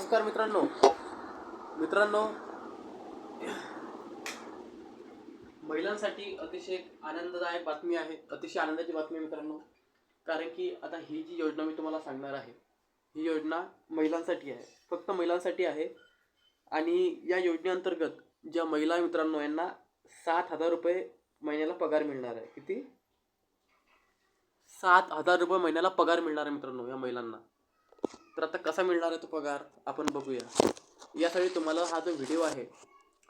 नमस्कार मित्रांनो. मित्रांनो महिलांसाठी अतिशय आनंददायक बातमी आहे अतिशय आनंदाची बातमी आहे मित्रांनो. कारण की आता ही जी योजना मी तुम्हाला सांगणार आहे ही योजना महिलांसाठी आहे फक्त महिलांसाठी आहे. आणि या योजनेअंतर्गत ज्या महिला मित्रांनो यांना सात हजार रुपये महिन्याला पगार मिळणार आहे. किती? सात हजार रुपये महिन्याला पगार मिळणार आहे मित्रांनो या महिलांना. तर आता कसा मिळणार आहे तो पगार? आपण बघूया. यासाठी तुम्हाला हा जो व्हिडिओ आहे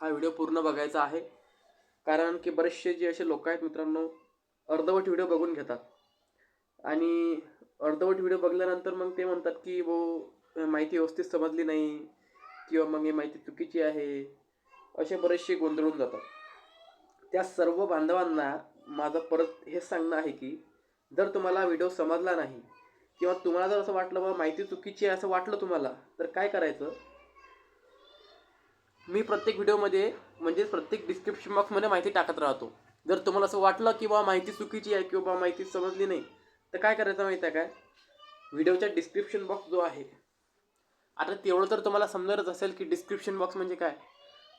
हा व्हिडिओ पूर्ण बघायचा आहे. कारण की बरेचसे जे असे लोक आहेत मित्रांनो अर्धवट व्हिडिओ बघून घेतात. आणि अर्धवट व्हिडिओ बघल्यानंतर मग ते म्हणतात की वो माहिती व्यवस्थित समजली नाही. किंवा मग ही माहिती चुकीची आहे. असे बरेचसे गोंधळून जातात. त्या सर्व बांधवांना माझं परत हेच सांगणं आहे की जर तुम्हाला व्हिडिओ समजला नाही किंवा तुम्हाला जर असं वाटलं बाबा माहिती चुकीची आहे असं वाटलं तुम्हाला तर काय करायचं? मी प्रत्येक व्हिडिओमध्ये म्हणजे प्रत्येक डिस्क्रिप्शन बॉक्समध्ये माहिती टाकत राहतो. जर तुम्हाला असं वाटलं की बाबा माहिती चुकीची आहे किंवा माहिती समजली नाही तर काय करायचं माहिती आहे काय? व्हिडिओच्या डिस्क्रिप्शन बॉक्स जो आहे आता तेवढं तर तुम्हाला समजतच असेल की डिस्क्रिप्शन बॉक्स म्हणजे काय.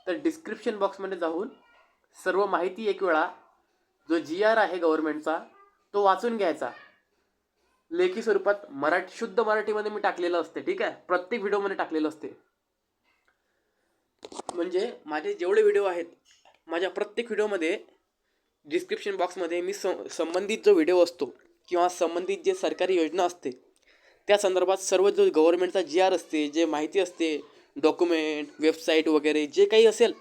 तर डिस्क्रिप्शन बॉक्समध्ये जाऊन सर्व माहिती एक वेळा जो जी आर आहे गव्हर्नमेंटचा तो वाचून घ्यायचा. लेखी स्वरूपात मराठी शुद्ध मराठीमध्ये मी टाकलेलं असते ठीक आहे? प्रत्येक व्हिडिओमध्ये टाकलेलं असते. म्हणजे माझे जेवढे व्हिडिओ आहेत माझ्या प्रत्येक व्हिडिओमध्ये डिस्क्रिप्शन बॉक्समध्ये मी सं संबंधित जो व्हिडिओ असतो किंवा संबंधित जे सरकारी योजना असते त्या संदर्भात सर्व जो गव्हर्नमेंटचा जी आर असते जे माहिती असते डॉक्युमेंट वेबसाईट वगैरे जे काही असेल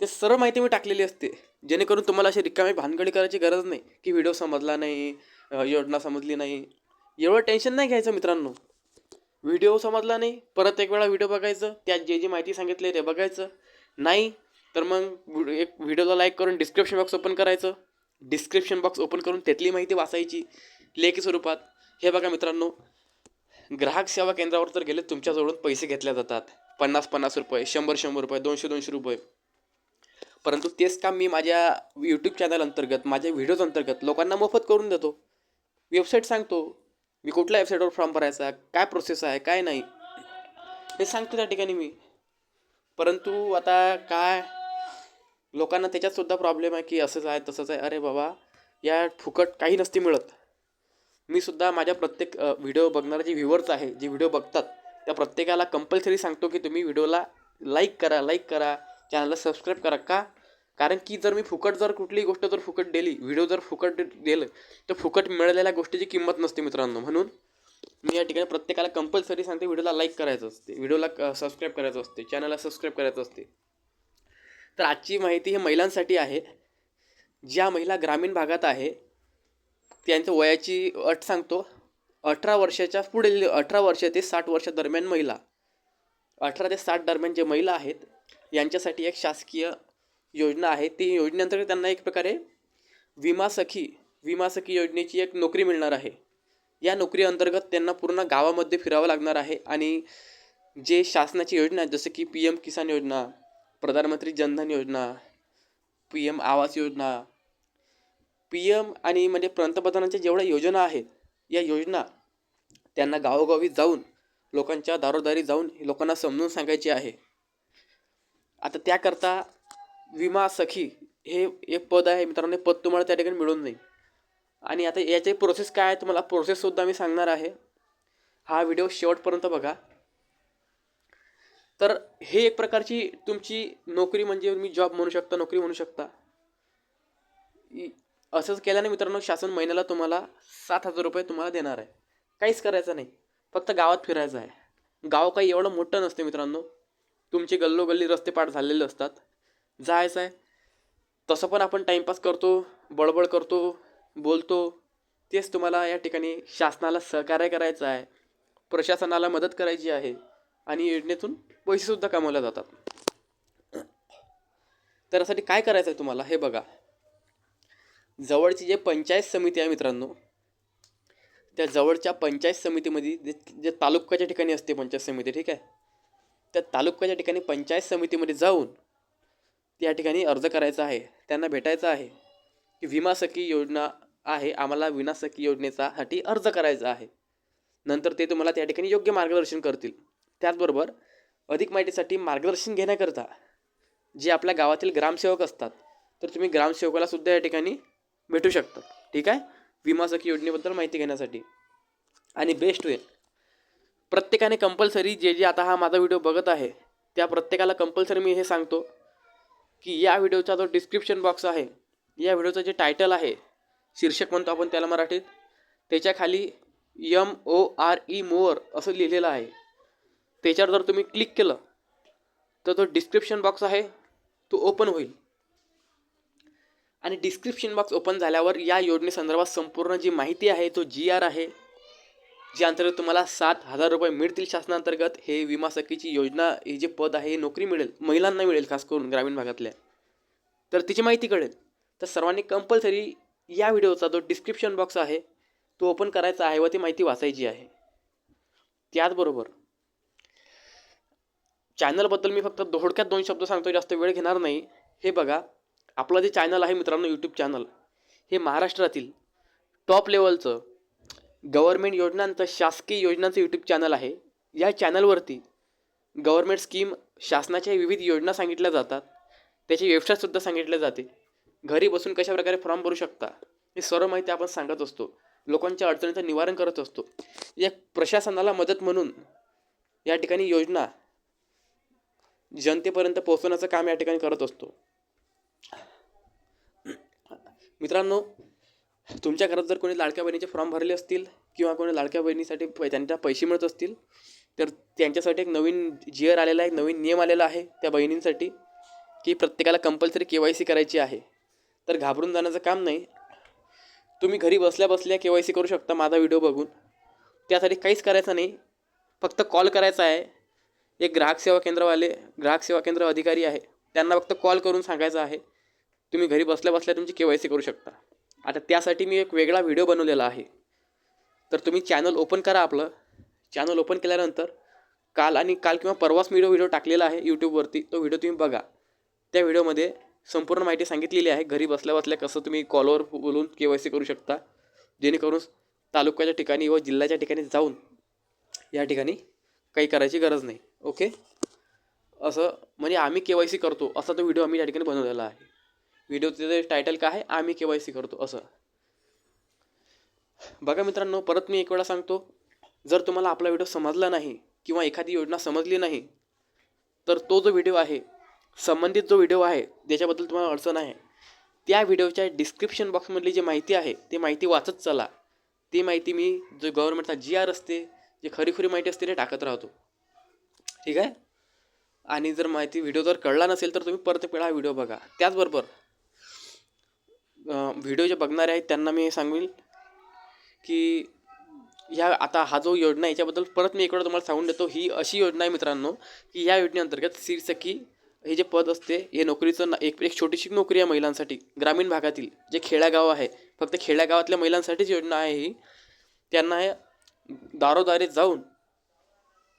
ते सर्व माहिती मी टाकलेली असते. जेणेकरून तुम्हाला अशी रिकामी भानगडी करायची गरज नाही की व्हिडिओ समजला नाही योजना समजली नाही. एवढं टेन्शन नाही घ्यायचं मित्रांनो. व्हिडिओ समजला नाही परत एक वेळा व्हिडिओ बघायचं त्यात जे जी माहिती सांगितली ते बघायचं. नाही तर मग एक व्हिडिओला लाईक करून डिस्क्रिप्शन बॉक्स ओपन करायचं. डिस्क्रिप्शन बॉक्स ओपन करून त्यातली माहिती वाचायची लेखी स्वरूपात. हे बघा मित्रांनो ग्राहक सेवा केंद्रावर तर गेले तुमच्याजवळून पैसे घेतले जातात. पन्नास पन्नास रुपये शंभर शंभर रुपये दोनशे दोनशे रुपये. परंतु तेच काम मी माझ्या यूट्यूब चॅनल अंतर्गत माझ्या व्हिडिओज अंतर्गत लोकांना मोफत करून देतो. वेबसाईट सांगतो. मी कुठल्या वेबसाईटवर फॉर्म भरायचा काय प्रोसेस आहे काय नाही. हे सांगतो त्या ठिकाणी मी. परंतु आता काय लोकांना त्याच्यातसुद्धा प्रॉब्लेम आहे की असंच आहे तसंच आहे. अरे बाबा या फुकट काही नसते मिळत. मी सुद्धा माझ्या प्रत्येक व्हिडिओ बघणारे जे व्ह्युअर्स आहे जे व्हिडिओ बघतात त्या प्रत्येकाला कंपल्सरी सांगतो की तुम्ही व्हिडिओला लाईक करा लाईक करा. चॅनलला सबस्क्राईब करा का? कारण की जर मी फुकट जर कुठलीही गोष्ट जर फुकट दिली व्हिडिओ जर फुकट दिलं तर फुकट मिळालेल्या गोष्टीची किंमत नसते मित्रांनो. म्हणून मी या ठिकाणी प्रत्येकाला कंपल्सरी सांगते व्हिडिओला लाईक करायचं असते. व्हिडिओला सबस्क्राईब करायचं असते. चॅनलला सबस्क्राईब करायचं असते. तर आजची माहिती ही महिलांसाठी आहे. ज्या महिला ग्रामीण भागात आहे त्यांच्या वयाची अट सांगतो. अठरा वर्षाच्या पुढील अठरा वर्ष ते साठ वर्षा दरम्यान महिला अठरा ते साठ दरम्यान जे महिला आहेत यांच्यासाठी एक शासकीय योजना आहे. ती योजनेअंतर्गत त्यांना एक प्रकारे विमा सखी विमा सखी योजनेची एक नोकरी मिळणार आहे. या नोकरी अंतर्गत त्यांना पूर्ण गावामध्ये फिरावं लागणार आहे आणि जे शासनाची योजना आहेत जसं की पी एम किसान योजना प्रधानमंत्री जनधन योजना P M Awas Yojana P M आणि म्हणजे पंतप्रधानांच्या जेवढ्या योजना आहेत या योजना त्यांना गावोगावी जाऊन लोकांच्या दारोदारी जाऊन लोकांना समजून सांगायची आहे. आता त्याकरता विमा सखी हे एक पद आहे. मित्रांनो हे पद तुम्हाला त्या ठिकाणी मिळून जाईल. आणि आता याची प्रोसेस काय आहे तुम्हाला प्रोसेससुद्धा मी सांगणार आहे. हा व्हिडिओ शेवटपर्यंत बघा. तर हे एक प्रकारची तुमची नोकरी म्हणजे मी जॉब म्हणू शकता नोकरी म्हणू शकता. इ- असंच केल्याने मित्रांनो शासन महिन्याला तुम्हाला सात हजार रुपये तुम्हाला देणार आहे. काहीच करायचं नाही. फक्त गावात फिरायचं आहे. गाव काही एवढं मोठं नसते मित्रांनो. तुमचे गल्लोगल्ली रस्ते पाठ झालेले असतात. जायचं आहे. तसं पण आपण टाईमपास करतो बडबड करतो बोलतो. तेच तुम्हाला या ठिकाणी शासनाला सहकार्य करायचं आहे. प्रशासनाला मदत करायची आहे. आणि योजनेतून पैसेसुद्धा कमवले जातात. तर यासाठी काय करायचं आहे तुम्हाला? हे बघा. जवळची जे पंचायत समिती आहे मित्रांनो त्या जवळच्या पंचायत समितीमध्ये जे जे तालुक्याच्या ठिकाणी असते पंचायत समिती ठीक आहे? त्या तालुक्याच्या ठिकाणी पंचायत समितीमध्ये जाऊन या ठिकाणी अर्ज करायचा आहे. त्यांना भेटायचं आहे की विमा सखी योजना आहे. आम्हाला विमा सखी योजनेचा साठी अर्ज करायचा आहे. नंतर ते तुम्हाला त्या ठिकाणी योग्य मार्गदर्शन करतील. त्याचबरोबर अधिक माहितीसाठी मार्गदर्शन घेण्याकरता जे आपल्या गावातील ग्रामसेवक असतात तर तुम्ही ग्रामसेवकाला सुद्धा या ठिकाणी भेटू शकता. ठीक आहे? विमा सखी योजनेबद्दल माहिती घेण्यासाठी. आणि बेस्ट वे प्रत्येकाने कंपल्सरी जे जे आता हा माझा व्हिडिओ बघत आहे त्या प्रत्येकाला कंपल्सरी मी हे सांगतो. की या व्हिडिओचा जो डिस्क्रिप्शन बॉक्स आहे या व्हिडिओचं जे टायटल आहे शीर्षक म्हणतो आपण त्याला मराठीत त्याच्याखाली M O R E more असं लिहिलेलं आहे. त्याच्यावर जर तुम्ही क्लिक केलं तर तो डिस्क्रिप्शन बॉक्स आहे तो ओपन होईल. आणि डिस्क्रिप्शन बॉक्स ओपन झाल्यावर या योजनेसंदर्भात संपूर्ण जी माहिती आहे तो जी आर आहे ज्या अंतर्गत तुम्हाला सात हजार रुपये मिळतील शासनांतर्गत हे विमा सखीची योजना हे जे पद आहे हे नोकरी मिळेल महिलांना मिळेल खास करून ग्रामीण भागातल्या. तर तिची माहिती कळेल. तर सर्वांनी कंपल्सरी या व्हिडिओचा जो डिस्क्रिप्शन बॉक्स आहे तो ओपन करायचा आहे व ती माहिती वाचायची आहे. त्याचबरोबर चॅनलबद्दल मी फक्त थोडक्यात दोन शब्द सांगतो जास्त वेळ घेणार नाही. हे बघा आपलं जे चॅनल आहे मित्रांनो यूट्यूब चॅनल हे महाराष्ट्रातील टॉप लेवलचं गव्हर्मेंट योजनांचं शासकीय योजनांचं यूट्यूब चॅनल आहे. या चॅनलवरती गव्हर्मेंट स्कीम शासनाच्या विविध योजना सांगितल्या जातात. त्याची वेबसाईटसुद्धा सांगितल्या जाते. घरी बसून कशाप्रकारे फॉर्म भरू शकता हे सर्व माहिती आपण सांगत असतो. लोकांच्या अडचणीचं निवारण करत असतो. या प्रशासनाला मदत म्हणून या ठिकाणी योजना जनतेपर्यंत पोहोचवण्याचं काम या ठिकाणी करत असतो. मित्रांनो तुमच्या घरात जर कोणी लाडक्या बहिणीचे फॉर्म भरले असतील किंवा कोणी लाडक्या बहिणीसाठी पै त्यांच्या पैसे मिळत असतील तर त्यांच्यासाठी एक नवीन जिअर आलेला आहे नवीन नियम आलेला आहे त्या बहिणींसाठी की प्रत्येकाला कंपल्सरी के वाय सी करायची आहे. तर घाबरून जाण्याचं काम नाही. तुम्ही घरी बसल्या बसल्या के वाय सी करू शकता माझा व्हिडिओ बघून. त्यासाठी काहीच करायचं नाही. फक्त कॉल करायचा आहे. एक ग्राहक सेवा केंद्रवाले ग्राहक सेवा केंद्र अधिकारी आहे. त्यांना फक्त कॉल करून सांगायचं आहे. तुम्ही घरी बसल्या बसल्या तुमची के वाय सी करू शकता. आता त्यासाठी मी एक वेगळा व्हिडिओ बनवलेला आहे. तर तुम्ही चॅनल ओपन करा आपलं. चॅनल ओपन केल्यानंतर काल आणि काल किंवा परवाच मी व्हिडिओ टाकलेला आहे यूट्यूबवरती तो व्हिडिओ तुम्ही बघा. त्या व्हिडिओमध्ये संपूर्ण माहिती सांगितलेली आहे. घरी बसल्या बसल्या कसं तुम्ही कॉलवर बोलून के वाय सी करू शकता. जेणेकरून तालुक्याच्या ठिकाणी व जिल्ह्याच्या ठिकाणी जाऊन या ठिकाणी काही करायची गरज नाही. ओके? असं म्हणजे आम्ही के वाय सी करतो असा तो व्हिडिओ आम्ही या ठिकाणी बनवलेला आहे. व्हिडिओचं जे टायटल काय आहे आम्ही के वाय सी करतो असं. बघा मित्रांनो परत मी एक वेळा सांगतो जर तुम्हाला आपला व्हिडिओ समजला नाही किंवा एखादी योजना समजली नाही तर तो जो व्हिडिओ आहे संबंधित जो व्हिडिओ आहे ज्याच्याबद्दल तुम्हाला अडचण आहे त्या व्हिडिओच्या डिस्क्रिप्शन बॉक्समधली जी माहिती आहे ती माहिती वाचत चला. ती माहिती मी जो गव्हर्नमेंटचा जी आर असते जे खरीखुरी माहिती असते ते टाकत राहतो. ठीक आहे? आणि जर माहिती व्हिडिओ जर कळला नसेल तर तुम्ही परत एक वेळा हा व्हिडिओ बघा. त्याचबरोबर व्हिडिओ जे बघणारे आहेत त्यांना मी सांगेल की ह्या आता हा जो योजना आहे याच्याबद्दल परत मी इकडं तुम्हाला सांगून देतो. ही अशी योजना आहे मित्रांनो की या योजनेअंतर्गत शीर्षकी हे जे पद असते हे नोकरीचं ना एक एक छोटीशी नोकरी आहे महिलांसाठी. ग्रामीण भागातील जे खेड्यागाव आहे फक्त खेड्यागावातल्या महिलांसाठीच योजना आहे ही. त्यांना हे दारोदारी जाऊन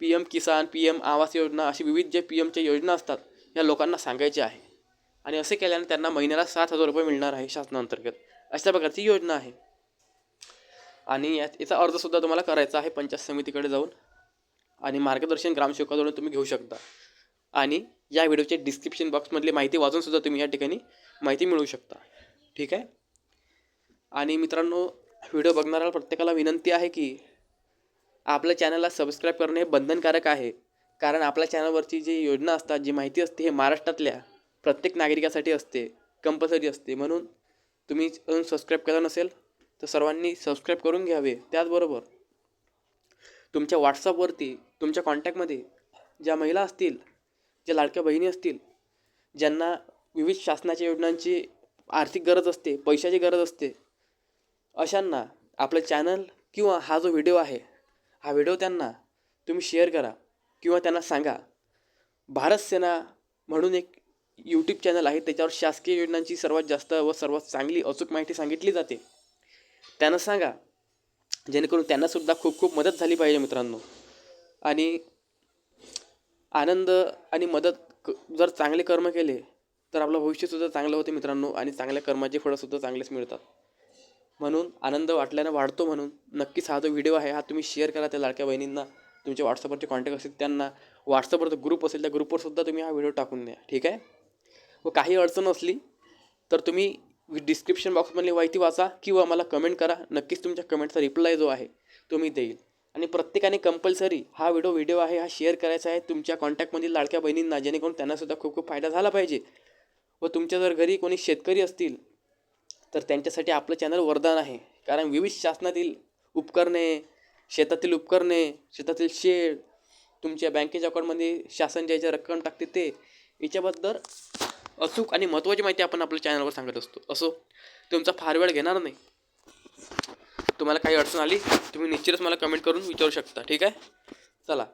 P M Kisan P M Awas Yojana अशी विविध जे पी एमच्या योजना असतात या लोकांना सांगायचे आहे. आणि असे केल्याने त्यांना महिन्याला सात हजार रुपये मिळणार आहे शासनाअंतर्गत. अशा प्रकारची योजना आहे. आणि यात याचा अर्जसुद्धा तुम्हाला करायचा आहे पंचायत समितीकडे जाऊन. आणि मार्गदर्शन ग्रामसेवकाजवळ तुम्ही घेऊ शकता. आणि या व्हिडिओच्या डिस्क्रिप्शन बॉक्समधली माहिती वाचूनसुद्धा तुम्ही या ठिकाणी माहिती मिळवू शकता. ठीक आहे? आणि मित्रांनो व्हिडिओ बघणाऱ्या प्रत्येकाला विनंती आहे की आपल्या चॅनलला सबस्क्राईब करणे हे बंधनकारक आहे. कारण आपल्या चॅनलवरची जी योजना असतात जी माहिती असते हे महाराष्ट्रातल्या प्रत्येक नागरिकासाठी असते कंपल्सरी असते. म्हणून तुम्ही अजून सबस्क्राईब केलं नसेल तर सर्वांनी सबस्क्राईब करून घ्यावे. त्याचबरोबर तुमच्या व्हॉट्सअपवरती तुमच्या कॉन्टॅक्टमध्ये ज्या महिला असतील ज्या लाडक्या बहिणी असतील ज्यांना विविध शासनाच्या योजनांची आर्थिक गरज असते पैशाची गरज असते अशांना आपलं चॅनल किंवा हा जो व्हिडिओ आहे हा व्हिडिओ त्यांना तुम्ही शेअर करा किंवा त्यांना सांगा. भारत सेना म्हणून एक यूट्यूब चॅनल आहे त्याच्यावर शासकीय योजनांची सर्वात जास्त व सर्वात चांगली अचूक माहिती सांगितली जाते. त्यांना सांगा जेणेकरून त्यांनासुद्धा खूप खूप मदत झाली पाहिजे मित्रांनो. आणि आनंद आणि मदत क जर चांगले कर्म केले तर आपलं भविष्यसुद्धा चांगलं होते मित्रांनो आणि चांगल्या कर्माचे फळंसुद्धा चांगलेच मिळतात. म्हणून आनंद वाटल्यानं वाढतो म्हणून नक्कीच हा जो व्हिडिओ आहे हा तुम्ही शेअर करा त्या लाडक्या बहिणींना. तुमच्या व्हॉट्सअपवरचे कॉन्टॅक्ट असतील त्यांना. व्हॉट्सअपवर जो ग्रुप असेल त्या ग्रुपवरसुद्धा तुम्ही हा व्हिडिओ टाकून द्या. ठीक आहे? व काही अडचण असली तर तुम्ही डिस्क्रिप्शन बॉक्समधली माहिती वाचा किंवा मला कमेंट करा. नक्कीच तुमच्या कमेंटचा रिप्लाय जो आहे तो मी देईल. आणि प्रत्येकाने कंपल्सरी हा व्हिडिओ व्हिडिओ आहे हा शेअर करायचा आहे. तुमच्या कॉन्टॅक्टमधील लाडक्या बहिणींना जेणेकरून त्यांनासुद्धा खूप खूप फायदा झाला पाहिजे. व तुमच्या जर घरी कोणी शेतकरी असतील तर त्यांच्यासाठी आपलं चॅनल वरदान आहे. कारण विविध शासनातील उपकरणे शेतातील उपकरणे शेतातील शेड तुमच्या बँकेच्या अकाउंटमध्ये शासन ज्याच्या रक्कम टाकते ते याच्याबद्दल अचूक आणि महत्त्वाची माहिती आपण आपल्या चॅनलवर सांगत असतो. असो तुमचा फार वेळ घेणार नाही. तुम्हाला काही अडचण आली तुम्ही निश्चितच मला कमेंट करून विचारू शकता ठीक आहे? चला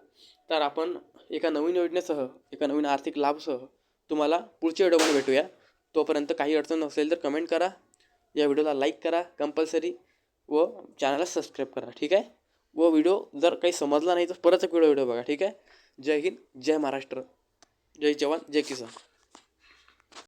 तर आपण एका नवीन योजनेसह एका नवीन आर्थिक लाभसह तुम्हाला पुढच्या व्हिडिओमध्ये भेटूया. तोपर्यंत काही अडचण नसेल तर कमेंट करा. या व्हिडिओला लाईक करा कंपल्सरी व चॅनलला सबस्क्राईब करा ठीक आहे? व व्हिडिओ जर काही समजला नाही तर परत एक व्हिडिओ व्हिडिओ बघा ठीक आहे? जय हिंद जय महाराष्ट्र. जय जवान जय किसान.